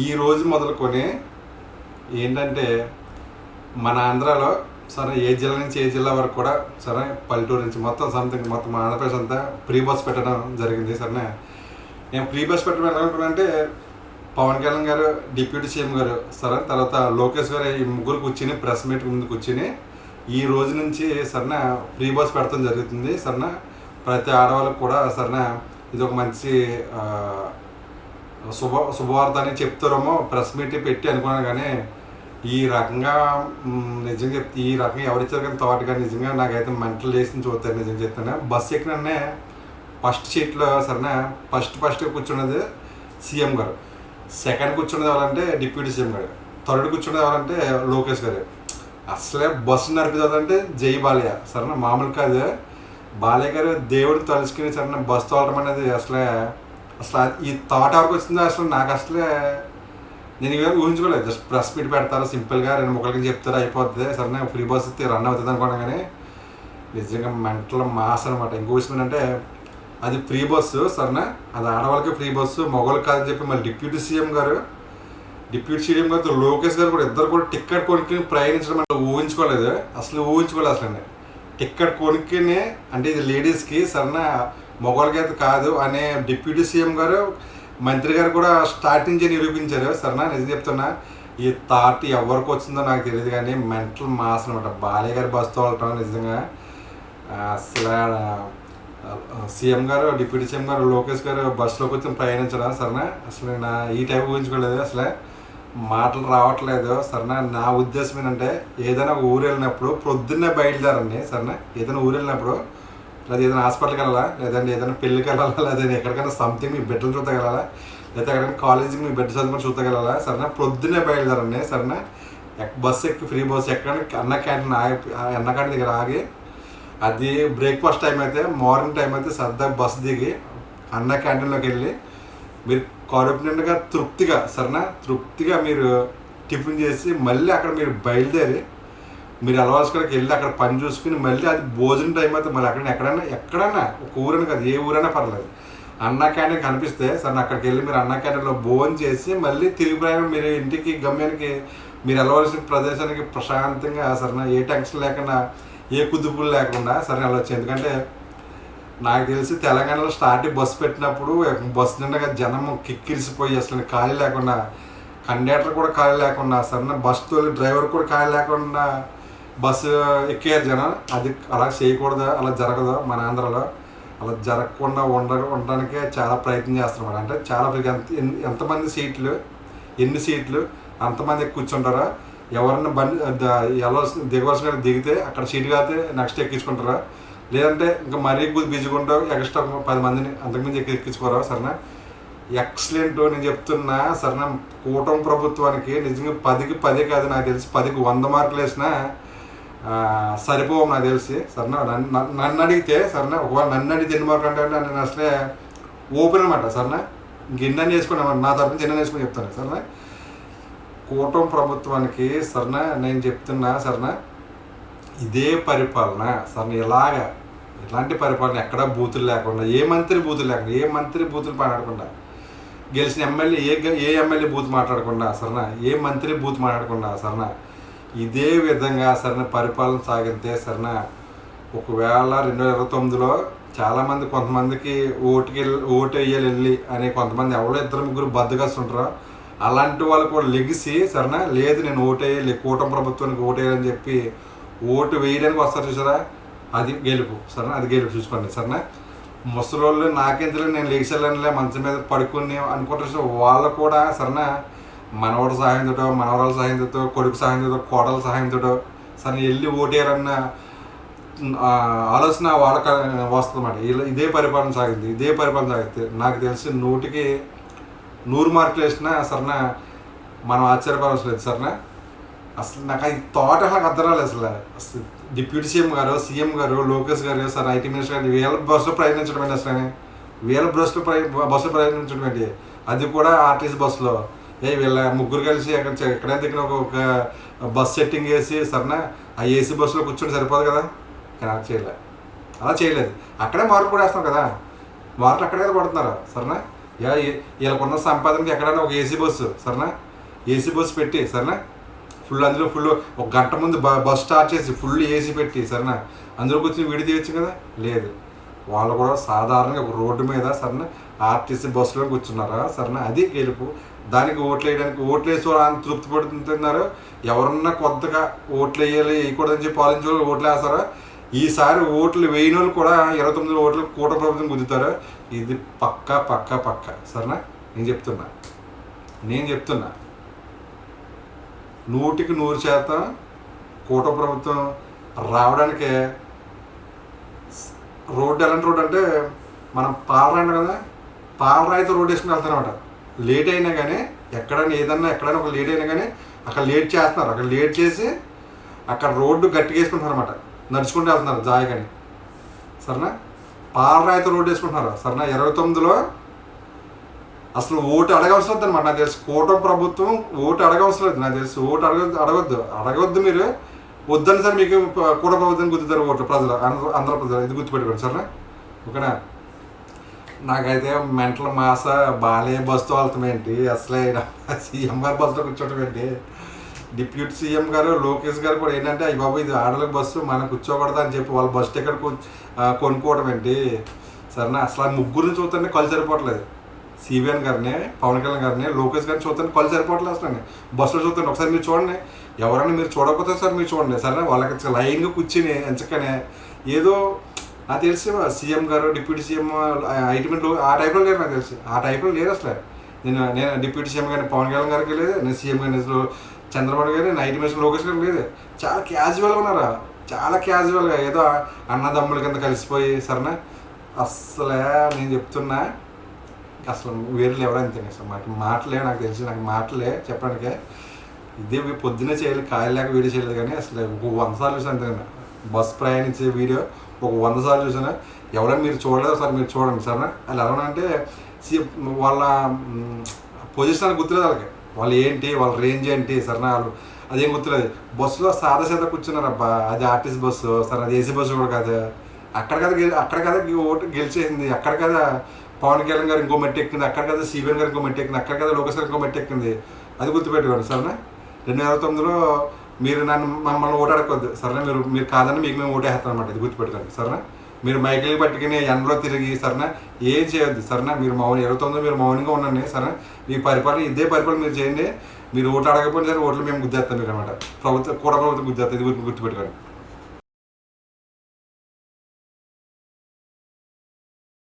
ఈ రోజు మొదలుకొని ఏంటంటే మన ఆంధ్రాలో సరే ఏ జిల్లా నుంచి ఏ జిల్లా వరకు కూడా సరే పల్లెటూరు నుంచి మొత్తం సంథింగ్ మొత్తం ఆంధ్రప్రదేశ్ అంతా ఫ్రీ బస్ పెట్టడం జరిగింది సరే నేను ఫ్రీ బస్ పెట్టడం ఎలా అంటే పవన్ కళ్యాణ్ గారు డిప్యూటీ సీఎం గారు సరే తర్వాత లోకేష్ గారు ఈ ముగ్గురు కూర్చుని ప్రెస్ మీట్ ముందు కూర్చుని ఈ రోజు నుంచి సరేనా ఫ్రీ బస్ పెడతాం జరుగుతుంది సరేనా? ప్రతి ఆడవాళ్ళకి కూడా సరేనా ఇది ఒక మంచి శుభ శుభవార్త అని చెప్తారేమో ప్రెస్ మీట్ పెట్టి అనుకున్నాను కానీ ఈ రకంగా నిజంగా చెప్తే ఈ రకంగా ఎవరిచ్చారు కానీ థాట్ కానీ నిజంగా నాకైతే మెంటల్ చేసి చూస్తారు నిజంగా చెప్తాను. బస్ ఎక్కిననే ఫస్ట్ సీట్లో సరేనా ఫస్ట్ ఫస్ట్ కూర్చున్నది సీఎం గారు. సెకండ్ కూర్చున్నది ఎవరంటే డిప్యూటీ సీఎం గారు. థర్డ్ కూర్చున్నది ఎవరంటే లోకేష్ గారు. అసలే బస్సు నడిపిదంటే జై బాలయ్య సరేనా? మామూలు కాదు. బాలయ్య గారు దేవుడిని తలుచుకుని సరేనా బస్సు తోలడం అనేది అసలే అసలు ఈ థాట్ ఎవరికి వచ్చిందో అసలు నాకు అసలే నేను ఇవే ఊహించుకోలేదు. జస్ట్ ప్రెస్ మీట్ పెడతారు సింపుల్గా రెండు ముక్కలకి చెప్తారు అయిపోతుంది సరే ఫ్రీ బస్ ఇస్తే రన్ అవుతుంది అనుకోండి కానీ నిజంగా మెంటల్ మాస్ అనమాట ఇంకో విషయం ఏంటంటే అది ఫ్రీ బస్సు సరేనా? అది ఆడవాళ్ళకి ఫ్రీ బస్సు మగవాళ్ళకి కాదని చెప్పి మళ్ళీ డిప్యూటీ సీఎం గారు డిప్యూటీ సీఎం గారితో లోకేష్ గారు కూడా ఇద్దరు కూడా టికెట్ కొనుక్కుని ప్రయాణించడం అంటే ఊహించుకోలేదు. అసలు ఊహించుకోలేదు అసలు టికెట్ కొనుక్కుని అంటే ఇది లేడీస్కి సరేనా? మొగోళ్ళకి అయితే కాదు అనే డిప్యూటీ సీఎం గారు మంత్రి గారు కూడా స్టార్టింగ్ నిరూపించారు. సరేనా? నిజం చెప్తున్నా ఈ థాట్ ఎవరికి వచ్చిందో నాకు తెలియదు కానీ మెంటల్ మాస్ అనమాట బాలయ్య గారి బస్తో వెళ్ళటం నిజంగా. అసలు సీఎం గారు డిప్యూటీ సీఎం గారు లోకేష్ గారు బస్సులోకి వచ్చి ప్రయాణించడం సరేనా? అసలు నా ఈ టైప్ ఊహించుకోలేదు అసలే. మాటలు రావట్లేదు. సరేనా? నా ఉద్దేశం ఏంటంటే ఏదైనా ఊరు వెళ్ళినప్పుడు ప్రొద్దున్నే బయలుదేరండి. సరేనా? ఏదైనా ఊరు వెళ్ళినప్పుడు లేదా ఏదైనా హాస్పిటల్కి వెళ్ళాలా? లేదంటే ఏదైనా పెళ్ళికి వెళ్ళాలా? లేదంటే ఎక్కడికైనా సంథింగ్ మీ బిడ్డలు చూడగలరా లేదా ఎక్కడైనా కాలేజీకి మీ బిడ్డ చదువుకొని చూడగలరా సరేనా? పొద్దున్నే బయలుదేరండి సరేనా? బస్సు ఎక్కి ఫ్రీ బస్సు ఎక్కడానికి అన్న క్యాంటీన్ ఆగి అన్న క్యాంటీన్ దగ్గర ఆగి అది బ్రేక్ఫాస్ట్ టైం అయితే మార్నింగ్ టైం అయితే సరదాగా బస్సు దిగి అన్న క్యాంటీన్లోకి వెళ్ళి మీరు కాన్ఫిడెంట్గా తృప్తిగా సరేనా? తృప్తిగా మీరు టిఫిన్ చేసి మళ్ళీ అక్కడ మీరు బయలుదేరి మీరు అలవాసుకడికి వెళ్ళి అక్కడ పని చూసుకుని మళ్ళీ అది భోజనం టైం అయితే మళ్ళీ అక్కడ ఎక్కడైనా ఎక్కడైనా ఒక ఊరైనా కాదు ఏ ఊరైనా పర్లేదు. అన్న క్యాంటీన్ కనిపిస్తే సరే అక్కడికి వెళ్ళి మీరు అన్నా క్యాంటీన్లో భోజనం చేసి మళ్ళీ తిరిగి ప్రయాణం మీరు ఇంటికి గమ్యానికి మీరు వెళ్ళవలసిన ప్రదేశానికి ప్రశాంతంగా సరేనా ఏ టెన్షన్ లేకుండా ఏ కుదుపులు లేకుండా సరే వెళ్ళొచ్చు ఎందుకంటే నాకు తెలిసి తెలంగాణలో స్టార్టింగ్ బస్సు పెట్టినప్పుడు బస్సు నిండగా జనం కిక్కిరిసిపోయి అసలు ఖాళీ లేకుండా కండక్టర్ కూడా ఖాళీ లేకుండా సరే బస్ తోలి డ్రైవర్ కూడా ఖాళీ లేకుండా బస్సు ఎక్కారు జనం. అది అలా చేయకూడదు? అలా జరగదు? మన ఆంధ్రాలో అలా జరగకుండా ఉండ ఉండడానికే చాలా ప్రయత్నం చేస్తున్నారు అంటే చాలా ఎంత ఎంతమంది సీట్లు ఎన్ని సీట్లు అంతమంది కూర్చుంటారా? ఎవరన్నా బండి వెళ్ళవలసిన దిగవలసిన దిగితే అక్కడ సీట్ కాతే నెక్స్ట్ ఎక్కించుకుంటారా? లేదంటే ఇంకా మరీ కొద్ది బిజీగా ఉంటావు ఎక్స్ట్రా పది మందిని అంతకుమించి ఎక్కి ఎక్కించుకోరా? సరేనా? ఎక్సలెంట్ నేను చెప్తున్నా సరేనా? కూటమి ప్రభుత్వానికి నిజంగా పదికి పది కాదు నాకు తెలిసి పదికి వంద మార్కులు వేసినా సరిపోవు నాకు తెలిసి. సరేనా నన్ను నన్ను- అడిగితే సరేనా ఒకవేళ నన్ను అడిగితే ఎన్ని మార్కులు అంటే నేను అసలే ఓపెన్ అనమాట సరేనా. ఇంకెన్ని చేసుకున్నాను నా తరఫున గిన్నె చేసుకుని చెప్తాను సరేనా. కూటమి ప్రభుత్వానికి సరేనా నేను చెప్తున్నా సరేనా ఇదే పరిపాలన సరే ఇలాగా. ఇలాంటి పరిపాలన ఎక్కడా బూతులు లేకుండా ఏ మంత్రి బూతులు లేకుండా ఏ మంత్రి బూతులు మాట్లాడకుండా గెలిచిన ఎమ్మెల్యే ఏ ఏ ఎమ్మెల్యే బూత్ మాట్లాడకుండా సరేనా ఏ మంత్రి బూత్ మాట్లాడకుండా సరేనా ఇదే విధంగా సరైన పరిపాలన సాగితే సరైన ఒకవేళ రెండు వేల ఇరవై తొమ్మిదిలో చాలామంది కొంతమందికి ఓటుకి ఓటు వేయాలి వెళ్ళి అని కొంతమంది ఎవరో ఇద్దరు ముగ్గురు బద్దగాస్తుంటారో అలాంటి వాళ్ళు కూడా లెగిసి సరేనా లేదు నేను ఓటు వేయాలి కూటమి ప్రభుత్వానికి ఓటు వేయాలని చెప్పి ఓటు వేయడానికి వస్తారు చూసారా? అది గెలుపు సరేనా అది గెలుపు చూసుకోండి సరేనా. ముసలోళ్ళు నాకెందులో నేను లేచాలనిలే మంచం మీద పడుకుని అనుకుంటారు వాళ్ళు కూడా సరేనా మనవడు సహాయంతో మనవరాల సహాయంతో కొడుకు సహాయంతో కోడల సహాయంతో సరే వెళ్ళి ఓటేయాలన్న ఆలోచన వాళ్ళకి వస్తుందన్నమాట. ఇలా ఇదే పరిపాలన సాగింది ఇదే పరిపాలన సాగితే నాకు తెలిసి నూటికి నూరు మార్కులు వేసినా సరేనా మనం ఆశ్చర్యపడవలసి లేదు సరేనా? అసలు నాకు ఈ థాట్ అసలు అర్థం రాలేదు అసలు. అసలు డిప్యూటీ సీఎం గారు సీఎం గారు లోకేష్ గారు సార్ ఐటీ మినిస్టర్ గారు వీళ్ళ బస్సులో ప్రయాణించడం ఏంటి అసలు? వీళ్ళ బస్సులో ప్రయా బస్సులో ప్రయాణించడం ఏంటి? అది కూడా ఆర్టీసీ బస్సులో. వీళ్ళ ముగ్గురు కలిసి ఎక్కడ ఎక్కడైనా దగ్గర ఒక బస్ సెట్టింగ్ వేసి సరేనా? ఆ ఏసీ బస్సులో కూర్చొని సరిపోదు కదా? కానీ అలా చేయలేదు అలా చేయలేదు. అక్కడే మార్పు కూడా వేస్తాం కదా? మార్పులు అక్కడే కొడుతున్నారు పడుతున్నారు సరేనా? యా వీళ్ళకున్న సంపాదనకి ఎక్కడైనా ఒక ఏసీ బస్సు సరేనా? ఏసీ బస్సు పెట్టి సరేనా? ఫుల్ అందులో ఫుల్ ఒక గంట ముందు బ- బస్ స్టార్ట్ చేసి ఫుల్ ఏసీ పెట్టి సరేనా? అందులో కూర్చొని విడి తీయచ్చు కదా? లేదు. వాళ్ళు కూడా సాధారణంగా రోడ్డు మీద సరైన ఆర్టీసీ బస్సులో కూర్చున్నారా? సరైన అది గెలుపు. దానికి ఓట్లు వేయడానికి ఓట్లు వేసి వాళ్ళు అంత తృప్తి పడుతున్నారు ఎవరన్నా కొత్తగా ఓట్లు వేయాలి వేయకూడదని చెప్పి పాలించే వాళ్ళు ఓట్లు వేస్తారా? ఈసారి ఓట్లు వేయని వాళ్ళు కూడా ఇరవై తొమ్మిది ఓట్లు కూట ప్రభుత్వం గుద్దుతారు? ఇది పక్కా పక్కా పక్కా. సరేనా? నేను చెప్తున్నా. నేను చెప్తున్నా. నూటికి నూరు శాతం కూట ప్రభుత్వం రావడానికి రోడ్డు ఎలాంటి రోడ్డు అంటే మనం పాలరాయి కదా పాలరాయితో రోడ్డు వేసుకుని వెళ్తానమాట లేట్ అయినా కానీ ఎక్కడైనా ఏదన్నా ఎక్కడైనా ఒక లేట్ అయినా కానీ అక్కడ లేట్ చేస్తున్నారు. అక్కడ లేట్ చేసి అక్కడ రోడ్డు గట్టిగా వేసుకుంటున్నారు అనమాట నడుచుకుంటూ వెళ్తున్నారు జాయగాని. సరేనా? పాలరాయితో రోడ్డు వేసుకుంటున్నారు. సరేనా? ఇరవై తొమ్మిదిలో అసలు ఓటు అడగవసరం లేదు అనమాట నాకు తెలుసు కూటమి ప్రభుత్వం ఓటు అడగవసరం లేదు. నాకు తెలుసు ఓటు అడగ అడగొద్దు. అడగొద్దు మీరు. వద్దని సార్ మీకు కూడ ప్రభుత్వం గుర్తుతారు ఓట్లు ప్రజలు ఆంధ్ర ఆంధ్ర ప్రజలు ఇది గుర్తుపెట్టుకోండి సరేనా? ఓకేనా? నాకైతే మెంటల్ మాస బాలే బస్సుతో వెళ్తాం ఏంటి? అసలే సీఎం గారు బస్సులో కూర్చోవటం ఏంటి? డిప్యూటీ సీఎం గారు లోకేష్ గారు కూడా ఏంటంటే అయ్యి బాబు ఇది ఆడలకు బస్సు మనం కూర్చోకూడదు అని చెప్పి వాళ్ళ బస్ టికెట్ కొనుక్కోవడం ఏంటి? సరేనా? అసలు ముగ్గురిని చూస్తుంటే కళ్ళు సరిపోవట్లేదు. సిబిఎన్ గారిని పవన్ కళ్యాణ్ గారిని లోకేష్ గారిని చూస్తాను కళ్ళు సరిపోవట్లేదు అసలు బస్సులో చూస్తాను ఒకసారి మీరు చూడండి. ఎవరైనా మీరు చూడకపోతే సార్ మీరు చూడండి. సరే వాళ్ళకి లైన్గా కూర్చుని ఎంచకనే ఏదో నాకు తెలిసి సీఎం గారు డిప్యూటీ సీఎం ఐటీ ఆ టైప్లో లేరు నాకు తెలిసి. ఆ టైప్లో లేరు అసలు. నేను నేను డిప్యూటీ సీఎం గారిని పవన్ కళ్యాణ్ గారికి లేదు. నేను సీఎం గారిని చంద్రబాబు గారు నేను ఐటీ మినిస్టర్ లోకేష్ గారు లేదు. చాలా క్యాజువల్గా ఉన్నారా? చాలా క్యాజువల్గా ఏదో అన్నదమ్ముల కింద కలిసిపోయి సరేనా? అస్సలే నేను చెప్తున్నా అసలు వేరే ఎవరైనా తినేస్తారు అసలు మాకు మాటలే నాకు తెలిసి నాకు మాటలే చెప్పడానికే. ఇదే పొద్దునే చేయాలి కాయలు లేక వీడియో చేయలేదు కానీ అసలు ఒక వంద సార్లు చూసాను అంతే నేను. బస్ ప్రయాణించే వీడియో ఒక వంద సార్లు చూసాను ఎవరైనా మీరు చూడలేదు సార్ మీరు చూడండి సరేనా? వాళ్ళు ఎలా అంటే వాళ్ళ పొజిషన్ అని గుర్తులేదు వాళ్ళకి. వాళ్ళు ఏంటి వాళ్ళ రేంజ్ ఏంటి సరేనా? వాళ్ళు అదేం గుర్తులేదు. బస్సులో సాదా సీదా కూర్చున్నారు అబ్బా అది ఆర్టీసీ బస్సు సరే అది ఏసీ బస్సు కూడా కాదు. అక్కడ కదా గెలి- అక్కడ కదా ఓటు గెలిచేసింది. అక్కడ కదా పవన్ కళ్యాణ్ గారు ఇంకో మెట్టు ఎక్కింది అక్కడ కదా సిబిఎన్ గారు ఇంకో మెట్టు ఎక్కింది అక్కడ కదా లోకేష్ గారు ఇంకో మెట్టు ఎక్కింది. అది గుర్తుపెట్టుకోండి సరేనా? రెండు వేల తొమ్మిదిలో మీరు నన్ను మమ్మల్ని ఓటు అడగొద్దు సరేనా? మీరు మీరు కాదని మీకు మేము ఓటేస్తాం అనమాట ఇది గుర్తుపెట్టుకోండి సరేనా? మీరు మైకిల్ పట్టుకుని ఎండలో తిరిగి సరేనా? ఏం చేయొద్దు సరేనా? మీరు మౌన ఇరవై తొమ్మిది మీరు మౌనంగా ఉండండి సరేనా? మీ పరిపాలన ఇదే పరిపాలన మీరు చేయండి. మీరు ఓట్లు అడగకపోయినా సరే ఓట్లు మేము గుద్దేస్తాం మీరు అనమాట ప్రభుత్వం కూడా ప్రభుత్వం గుద్దేస్తాం ఇది గుర్తు- గుర్తుపెట్టుకోండి.